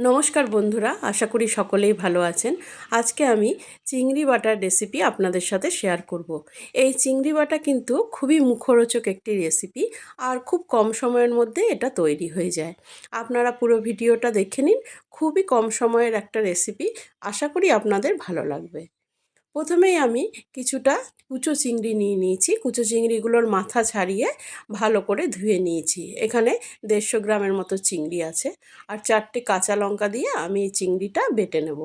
নমস্কার বন্ধুরা, আশা করি সকলেই ভালো আছেন। আজকে আমি চিংড়ি বাটার রেসিপি আপনাদের সাথে শেয়ার করব। এই চিংড়ি বাটা কিন্তু খুবই মুখরোচক একটি রেসিপি আর খুব কম সময়ের মধ্যে এটা তৈরি হয়ে যায়। আপনারা পুরো ভিডিওটা দেখে নিন, খুবই কম সময়ের একটা রেসিপি। আশা করি আপনাদের ভালো লাগবে। প্রথমেই আমি কিছুটা কুচো চিংড়ি নিয়ে নিয়েছি। কুচো চিংড়িগুলোর মাথা ছাড়িয়ে ভালো করে ধুয়ে নিয়েছি। এখানে দেড়শো গ্রামের মতো চিংড়ি আছে। আর চারটে কাঁচা লঙ্কা দিয়ে আমি এই চিংড়িটা বেটে নেব।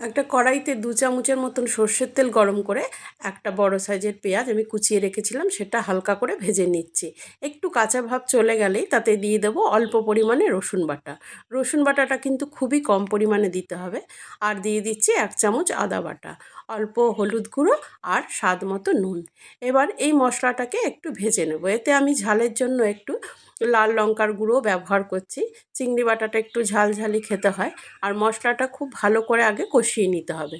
একটা কড়াইতে দু চামচের মতন সর্ষের তেল গরম করে একটা বড় সাইজের পেঁয়াজ আমি কুচিয়ে রেখেছিলাম, সেটা হালকা করে ভেজে নিচ্ছি। একটু কাঁচা ভাব চলে গেলেই তাতে দিয়ে দেবো অল্প পরিমাণে রসুন বাটা। রসুন বাটাটা কিন্তু খুবই কম পরিমাণে দিতে হবে। আর দিয়ে দিচ্ছি এক চামচ আদা বাটা। অল্প হলুদ গুঁড়ো আর স্বাদ মতো নুন। এবার এই মশলাটাকে একটু ভেজে নেব। এতে আমি ঝালের জন্য একটু লাল লঙ্কার গুঁড়ো ব্যবহার করছি। চিংড়ি বাটাটা একটু ঝালঝালি খেতে হয়। আর মশলাটা খুব ভালো করে আগে কষিয়ে নিতে হবে।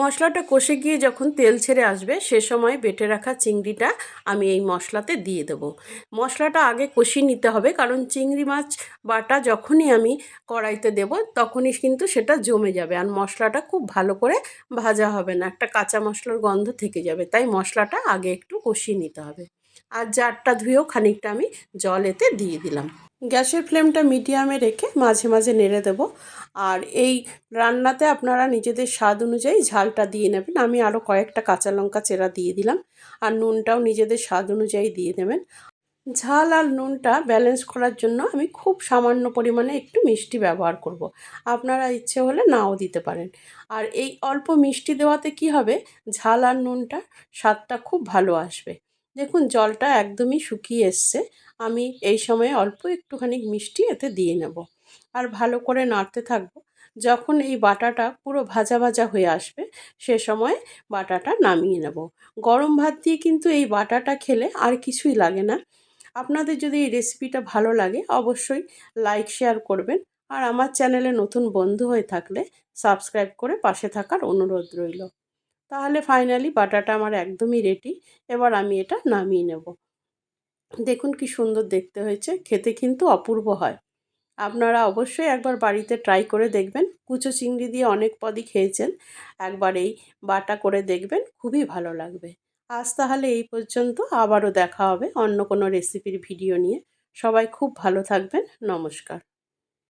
মশলাটা কষে গিয়ে যখন তেল ছেড়ে আসবে, সে সময় বেটে রাখা চিংড়িটা আমি এই মশলাতে দিয়ে দেব। মশলাটা আগে কষিয়ে নিতে হবে, কারণ চিংড়ি মাছ বাটা যখনই আমি কড়াইতে দেব, তখনই কিন্তু সেটা জমে যাবে। আর মশলাটা খুব ভালো করে ভাজা হবে না, একটা কাঁচা মশলার গন্ধ থেকে যাবে, তাই মশলাটা আগে একটু কষিয়ে নিতে হবে। আর জারটা ধুয়েও খানিকটা আমি জল এতে দিয়ে দিলাম। গ্যাসের ফ্লেমটা মিডিয়ামে রেখে মাঝে মাঝে নেড়ে দেব। আর এই রান্নাতে আপনারা নিজেদের স্বাদ অনুযায়ী ঝালটা দিয়ে নেবেন। আমি আরও কয়েকটা কাঁচা লঙ্কা চেরা দিয়ে দিলাম। আর নুনটাও নিজেদের স্বাদ অনুযায়ী দিয়ে দেবেন। ঝাল আর নুনটা ব্যালেন্স করার জন্য আমি খুব সামান্য পরিমাণে একটু মিষ্টি ব্যবহার করব। আপনারা ইচ্ছে হলে নাও দিতে পারেন। আর এই অল্প মিষ্টি দেওয়াতে কি হবে? ঝাল আর নুনটা স্বাদটা খুব ভালো আসবে। দেখুন, জলটা একদমই শুকিয়ে এসছে। আমি এই সময়ে অল্প একটুখানি মিষ্টি এতে দিয়ে নেব। আর ভালো করে নাড়তে থাকব। যখন এই বাটাটা পুরো ভাজা ভাজা হয়ে আসবে, সে সময় বাটাটা নামিয়ে নেব। গরম ভাত দিয়ে কিন্তু এই বাটাটা খেলে আর কিছুই লাগে না। আপনাদের যদি এই রেসিপিটা ভালো লাগে, অবশ্যই লাইক, শেয়ার করবেন। আর আমার চ্যানেলে নতুন বন্ধু হয়ে থাকলে সাবস্ক্রাইব করে পাশে থাকার অনুরোধ রইল। তাহলে ফাইনালি বাটাটা আমার একদমই রেডি এবার আমি এটা নামিয়ে নেব। দেখুন কি সুন্দর দেখতে হয়েছে, খেতে কিন্তু অপূর্ব হয়। আপনারা অবশ্যই একবার বাড়িতে ট্রাই করে দেখবেন, কুচো চিংড়ি দিয়ে অনেক পদই খেয়েছেন, একবার এই বাটা করে দেখবেন, খুবই ভালো লাগবে। আজ তাহলে এই পর্যন্ত, আবারও দেখা হবে অন্য কোনো রেসিপির ভিডিও নিয়ে। সবাই খুব ভালো থাকবেন, নমস্কার।